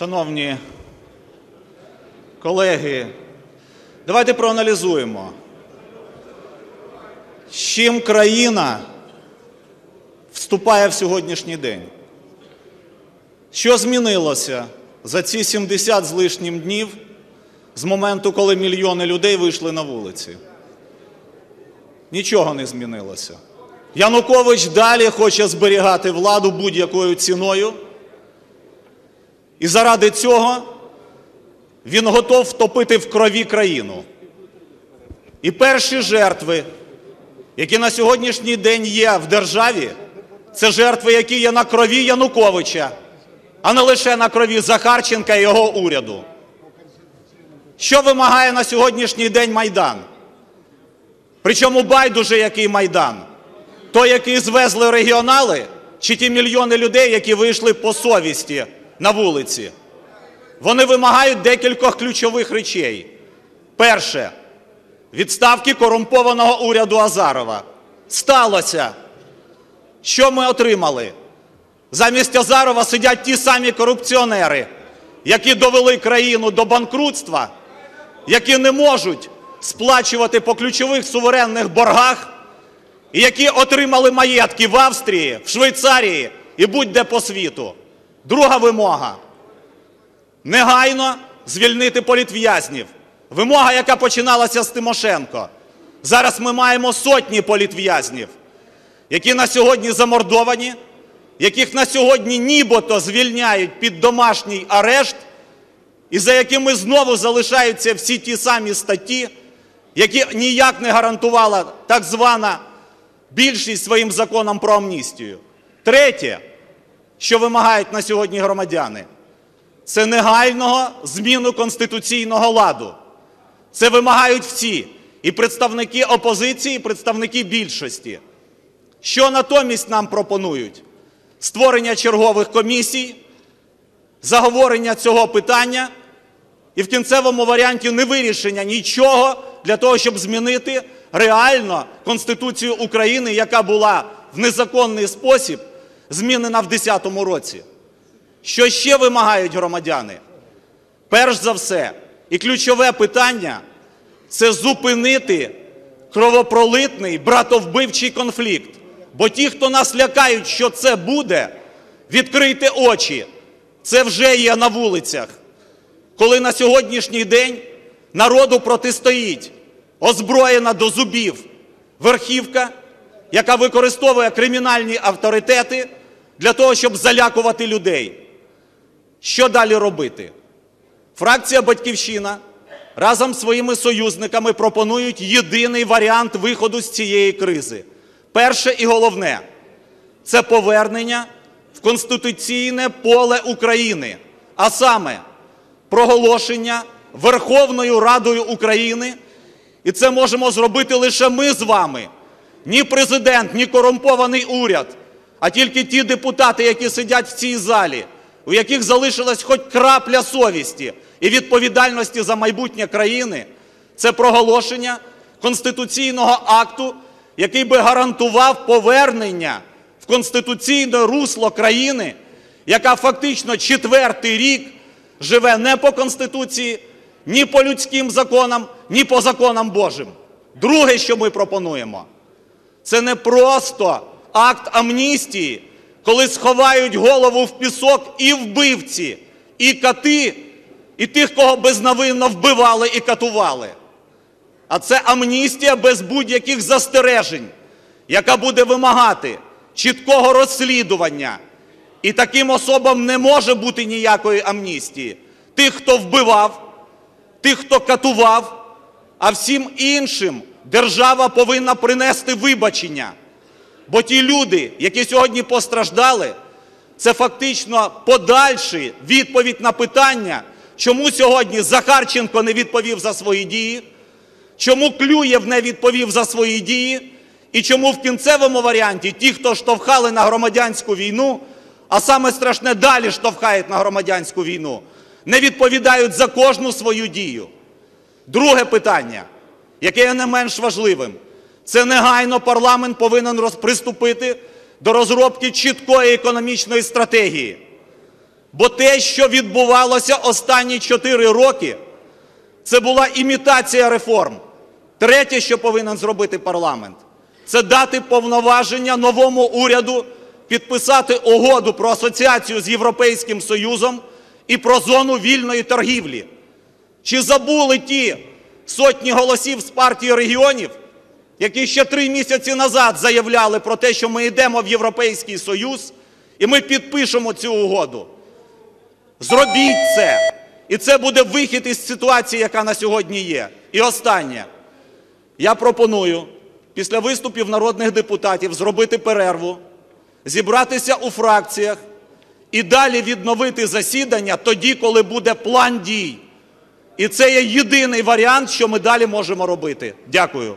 Шановні колеги, давайте проаналізуємо, з чим країна вступає в сьогоднішній день. Що змінилося за ці 70 з лишнім днів з моменту, коли мільйони людей вийшли на вулиці? Нічого не змінилося. Янукович далі хоче зберігати владу будь-якою ціною. І заради цього він готов втопити в крові країну. І перші жертви, які на сьогоднішній день є в державі, це жертви, які є на крові Януковича, а не лише на крові Захарченка і його уряду. Що вимагає на сьогоднішній день Майдан? Причому байдуже який Майдан? Той, який звезли регіонали, чи ті мільйони людей, які вийшли по совісті на вулиці? Вони вимагають декількох ключових речей. Перше відставки корумпованого уряду Азарова. Сталося. Що ми отримали? Замість Азарова сидять ті самі корупціонери, які довели країну до банкрутства, які не можуть сплачувати по ключових суверенних боргах, і які отримали маєтки в Австрії, в Швейцарії і будь-де по світу. Друга вимога негайно звільнити політв'язнів. Вимога, яка починалася з Тимошенко. Зараз ми маємо сотні політв'язнів, які на сьогодні замордовані, яких на сьогодні нібито звільняють під домашній арешт, і за якими знову залишаються всі ті самі статті, які ніяк не гарантувала так звана більшість своїм законом про амністію. Третє, що вимагають на сьогодні громадяни, це негайного зміну конституційного ладу. Це вимагають всі і представники опозиції, і представники більшості. Що натомість нам пропонують? Створення чергових комісій, заговорення цього питання і в кінцевому варіанті не вирішення нічого для того, щоб змінити реально Конституцію України, яка була в незаконний спосіб змінена в 2010 році. Що ще вимагають громадяни? Перш за все, і ключове питання це зупинити кровопролитний братовбивчий конфлікт. Бо ті, хто нас лякають, що це буде, відкрийте очі. Це вже є на вулицях. Коли на сьогоднішній день народу протистоїть озброєна до зубів верхівка, яка використовує кримінальні авторитети для того, щоб залякувати людей. Що далі робити? Фракція Батьківщина разом з своїми союзниками пропонують єдиний варіант виходу з цієї кризи. Перше і головне це повернення в конституційне поле України, а саме проголошення Верховною Радою України. І це можемо зробити лише ми з вами. Ні президент, ні корумпований уряд, а тільки ті депутати, які сидять в цій залі, у яких залишилась хоч крапля совісті і відповідальності за майбутнє країни, це проголошення конституційного акту, який би гарантував повернення в конституційне русло країни, яка фактично четвертий рік живе не по Конституції, ні по людським законам, ні по законам Божим. Друге, що ми пропонуємо, це не просто акт амністії, коли сховають голову в пісок і вбивці, і кати, і тих, кого безнавинно вбивали і катували. А це амністія без будь-яких застережень, яка буде вимагати чіткого розслідування. І таким особам не може бути ніякої амністії. Тих, хто вбивав, тих, хто катував, а всім іншим держава повинна принести вибачення. Бо ті люди, які сьогодні постраждали, це фактично подальший відповідь на питання, чому сьогодні Захарченко не відповів за свої дії, чому Клюєв не відповів за свої дії, і чому в кінцевому варіанті ті, хто штовхали на громадянську війну, а саме страшне далі штовхають на громадянську війну, не відповідають за кожну свою дію. Друге питання, яке є не менш важливим, це негайно парламент повинен приступити до розробки чіткої економічної стратегії. Бо те, що відбувалося останні 4 роки, це була імітація реформ. Третє, що повинен зробити парламент, це дати повноваження новому уряду підписати угоду про асоціацію з Європейським Союзом і про зону вільної торгівлі. Чи забули ті сотні голосів з партії регіонів, які ще три місяці назад заявляли про те, що ми йдемо в Європейський Союз і ми підпишемо цю угоду? Зробіть це. І це буде вихід із ситуації, яка на сьогодні є. І останнє. Я пропоную після виступів народних депутатів зробити перерву, зібратися у фракціях і далі відновити засідання тоді, коли буде план дій. І це є єдиний варіант, що ми далі можемо робити. Дякую.